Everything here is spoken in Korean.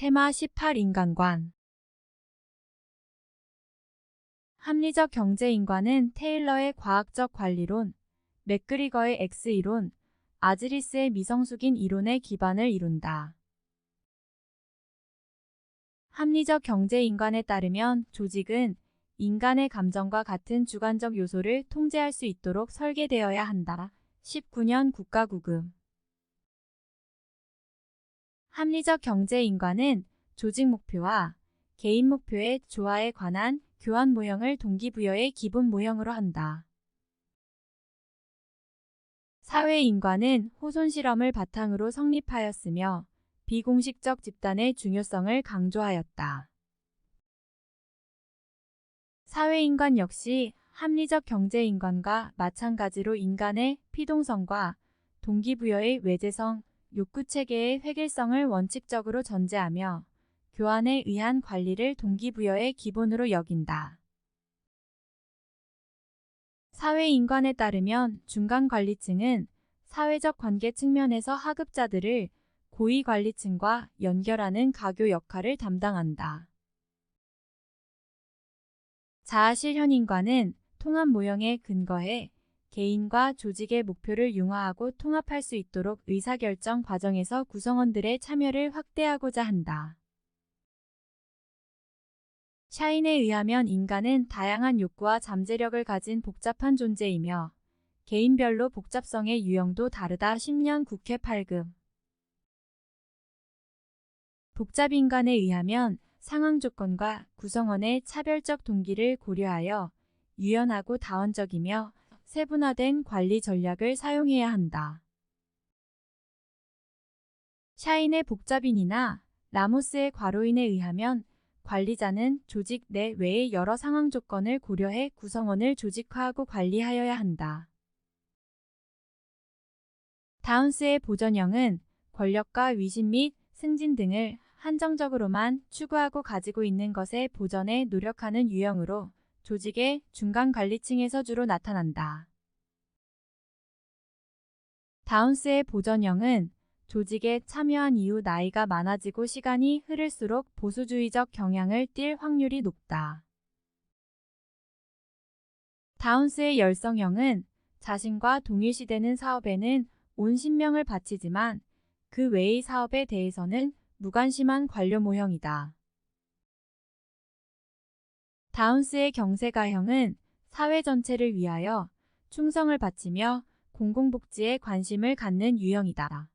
테마 18 인간관 합리적 경제인관은 테일러의 과학적 관리론, 맥그리거의 X이론, 아즈리스의 미성숙인 이론의 기반을 이룬다. 합리적 경제인관에 따르면 조직은 인간의 감정과 같은 주관적 요소를 통제할 수 있도록 설계되어야 한다. 19년 국가구금 합리적 경제인관은 조직 목표와 개인 목표의 조화에 관한 교환 모형을 동기부여의 기본 모형으로 한다. 사회인관은 호손 실험을 바탕으로 성립하였으며 비공식적 집단의 중요성을 강조하였다. 사회인관 역시 합리적 경제인관과 마찬가지로 인간의 피동성과 동기부여의 외재성, 욕구 체계의 획일성을 원칙적으로 전제하며 교환에 의한 관리를 동기부여의 기본으로 여긴다. 사회인관에 따르면 중간관리층은 사회적 관계 측면에서 하급자들을 고위관리층과 연결하는 가교 역할을 담당한다. 자아실현인과는 통합 모형에 근거해 개인과 조직의 목표를 융화하고 통합할 수 있도록 의사결정 과정에서 구성원들의 참여를 확대하고자 한다. 샤인에 의하면 인간은 다양한 욕구와 잠재력을 가진 복잡한 존재이며 개인별로 복잡성의 유형도 다르다 10년 국회 8급 복잡인간에 의하면 상황 조건과 구성원의 차별적 동기를 고려하여 유연하고 다원적이며 세분화된 관리 전략을 사용해야 한다. 샤인의 복잡인이나 라모스의 과로인에 의하면 관리자는 조직 내 외의 여러 상황 조건을 고려해 구성원을 조직화하고 관리하여야 한다. 다운스의 보전형은 권력과 위신 및 승진 등을 한정적으로만 추구하고 가지고 있는 것에 보전에 노력하는 유형으로 조직의 중간 관리층에서 주로 나타난다. 다운스의 보전형은 조직에 참여한 이후 나이가 많아지고 시간이 흐를수록 보수주의적 경향을 띨 확률이 높다. 다운스의 열성형은 자신과 동일시되는 사업에는 온 신명을 바치지만 그 외의 사업에 대해서는 무관심한 관료 모형이다. 다운스의 경세가형은 사회 전체를 위하여 충성을 바치며 공공복지에 관심을 갖는 유형이다.